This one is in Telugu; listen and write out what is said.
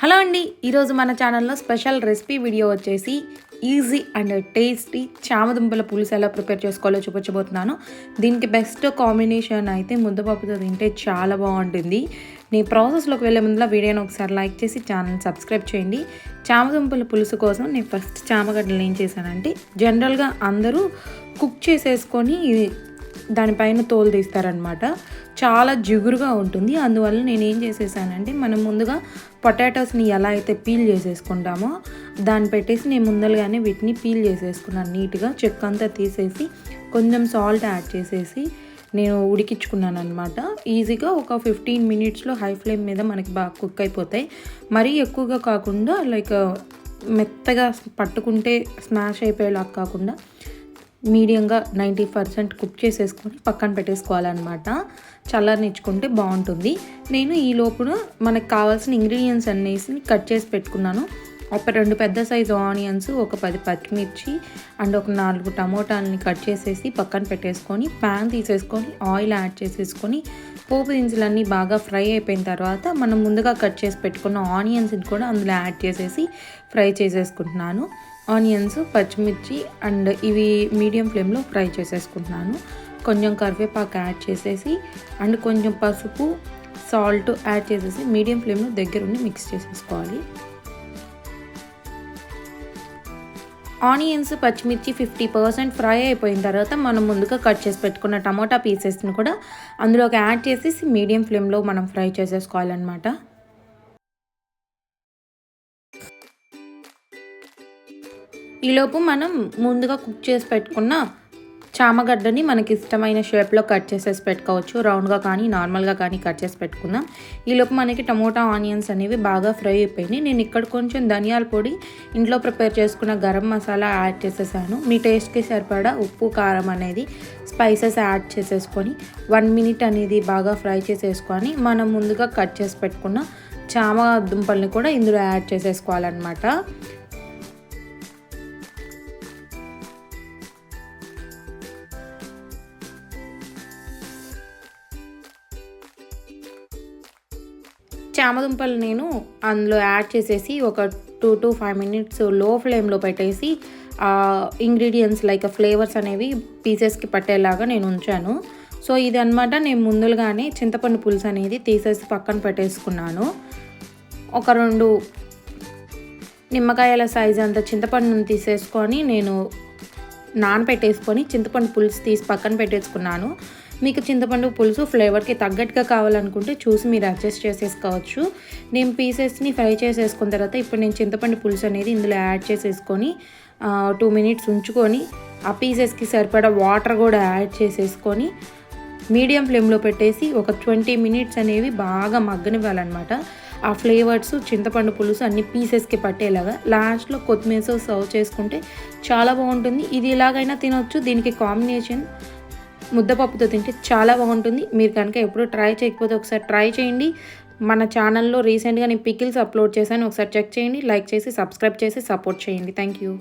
హలో అండి ఈరోజు మన ఛానల్లో స్పెషల్ రెసిపీ వీడియో వచ్చేసి ఈజీ అండ్ టేస్టీ చామదుంపల పులుసు ఎలా ప్రిపేర్ చేసుకోవాలో చూపించబోతున్నాను. దీనికి బెస్ట్ కాంబినేషన్ అయితే ముద్దపప్పుతో తింటే చాలా బాగుంటుంది. నీ ప్రాసెస్లోకి వెళ్ళే ముందులో వీడియోని ఒకసారి లైక్ చేసి ఛానల్ సబ్స్క్రైబ్ చేయండి. చామదుంపల పులుసు కోసం నేను ఫస్ట్ చామగడ్డలు ఏం చేశానంటే జనరల్గా అందరూ కుక్ చేసేసుకొని దానిపైన తోలు తీస్తారనమాట చాలా జిగురుగా ఉంటుంది. అందువల్ల నేను ఏం చేసేసానంటే మనం ముందుగా పొటాటోస్ని ఎలా అయితే పీల్ చేసేసుకుంటామో దాన్ని పెట్టేసి నేను ముందలుగానే వీటిని పీల్ చేసేసుకున్నాను నీట్గా. చెక్క అంతా తీసేసి కొంచెం సాల్ట్ యాడ్ చేసేసి నేను ఉడికించుకున్నాను అనమాట ఈజీగా ఒక ఫిఫ్టీన్ మినిట్స్లో హై ఫ్లేమ్ మీద మనకి బాగా కుక్ అయిపోతాయి. మరీ ఎక్కువగా కాకుండా లైక్ మెత్తగా పట్టుకుంటే స్మాష్ అయిపోయేలా కాకుండా మీడియంగా నైంటీ పర్సెంట్ కుక్ చేసేసుకొని పక్కన పెట్టేసుకోవాలన్నమాట. చల్లనిచ్చుకుంటే బాగుంటుంది. నేను ఈ లోపున మనకు కావాల్సిన ఇంగ్రీడియంట్స్ అనేసి కట్ చేసి పెట్టుకున్నాను. ఒక రెండు పెద్ద సైజు ఆనియన్స్ ఒక పది పచ్చిమిర్చి అండ్ ఒక నాలుగు టమోటాలని కట్ చేసేసి పక్కన పెట్టేసుకొని ప్యాన్ తీసేసుకొని ఆయిల్ యాడ్ చేసేసుకొని పోపు దినుసులన్నీ బాగా ఫ్రై అయిపోయిన తర్వాత మనం ముందుగా కట్ చేసి పెట్టుకున్న ఆనియన్స్ని కూడా అందులో యాడ్ చేసేసి ఫ్రై చేసేసుకుంటున్నాను. ఆనియన్స్ పచ్చిమిర్చి అండ్ ఇవి మీడియం ఫ్లేమ్లో ఫ్రై చేసేసుకుంటున్నాను. కొంచెం కరివేపాకు యాడ్ చేసేసి అండ్ కొంచెం పసుపు సాల్ట్ యాడ్ చేసేసి మీడియం ఫ్లేమ్లో దగ్గరుండి మిక్స్ చేసేసుకోవాలి. ఆనియన్స్ పచ్చిమిర్చి ఫిఫ్టీ పర్సెంట్ ఫ్రై అయిపోయిన తర్వాత మనం ముందుగా కట్ చేసి పెట్టుకున్న టమోటా పీసెస్ని కూడా అందులోకి యాడ్ చేసేసి మీడియం ఫ్లేమ్లో మనం ఫ్రై చేసేసుకోవాలన్నమాట. ఈలోపు మనం ముందుగా కుక్ చేసి పెట్టుకున్న చామగడ్డని మనకి ఇష్టమైన షేప్లో కట్ చేసేసి పెట్టుకోవచ్చు. రౌండ్గా కానీ నార్మల్గా కానీ కట్ చేసి పెట్టుకుందాం. ఈలోపు మనకి టమోటా ఆనియన్స్ అనేవి బాగా ఫ్రై అయిపోయినాయి. నేను ఇక్కడ కొంచెం ధనియాల పొడి ఇంట్లో ప్రిపేర్ చేసుకున్న గరం మసాలా యాడ్ చేసేసాను. మీ టేస్ట్కి సరిపడా ఉప్పు కారం అనేది స్పైసెస్ యాడ్ చేసేసుకొని వన్ మినిట్ అనేది బాగా ఫ్రై చేసేసుకొని మనం ముందుగా కట్ చేసి పెట్టుకున్న చామ దుంపల్ని కూడా ఇందులో యాడ్ చేసేసుకోవాలన్నమాట. చామదుంపలు నేను అందులో యాడ్ చేసేసి ఒక టూ టు ఫైవ్ మినిట్స్లో ఫ్లేమ్లో పెట్టేసి ఇంగ్రీడియంట్స్ లైక్ ఫ్లేవర్స్ అనేవి పీసెస్కి పట్టేలాగా నేను ఉంచాను. సో ఇది అనమాట నేను ముందుగానే చింతపండు పులుసు అనేది తీసేసి పక్కన పెట్టేసుకున్నాను. ఒక రెండు నిమ్మకాయల సైజ్ అంత చింతపండుని తీసేసుకొని నేను నానపెట్టేసుకొని చింతపండు పులుసు తీసి పక్కన పెట్టేసుకున్నాను. మీకు చింతపండు పులుసు ఫ్లేవర్కి తగ్గట్టుగా కావాలనుకుంటే చూసి మీరు అడ్జస్ట్ చేసేసుకోవచ్చు. నేను పీసెస్ని ఫ్రై చేసేసుకున్న తర్వాత ఇప్పుడు నేను చింతపండు పులుసు అనేది ఇందులో యాడ్ చేసేసుకొని టూ మినిట్స్ ఉంచుకొని ఆ పీసెస్కి సరిపడా వాటర్ కూడా యాడ్ చేసేసుకొని మీడియం ఫ్లేమ్లో పెట్టేసి ఒక ట్వంటీ మినిట్స్ అనేవి బాగా మగ్గనివ్వాలన్నమాట. ఆ ఫ్లేవర్స్ చింతపండు పులుసు అన్ని పీసెస్కి పట్టేలాగా లాస్ట్లో కొత్తిమీర సర్వ్ చేసుకుంటే చాలా బాగుంటుంది. ఇది ఎలాగైనా తినొచ్చు. దీనికి కాంబినేషన్ ముద్దపప్పుతో తింటే చాలా బాగుంటుంది. మీరు కనుక ఎప్పుడు ట్రై చేయకపోతే ఒకసారి ట్రై చేయండి. మన ఛానల్లో రీసెంట్గా నేను పికిల్స్ అప్లోడ్ చేశాను. ఒకసారి చెక్ చేయండి. లైక్ చేసి సబ్స్క్రైబ్ చేసి సపోర్ట్ చేయండి. Thank you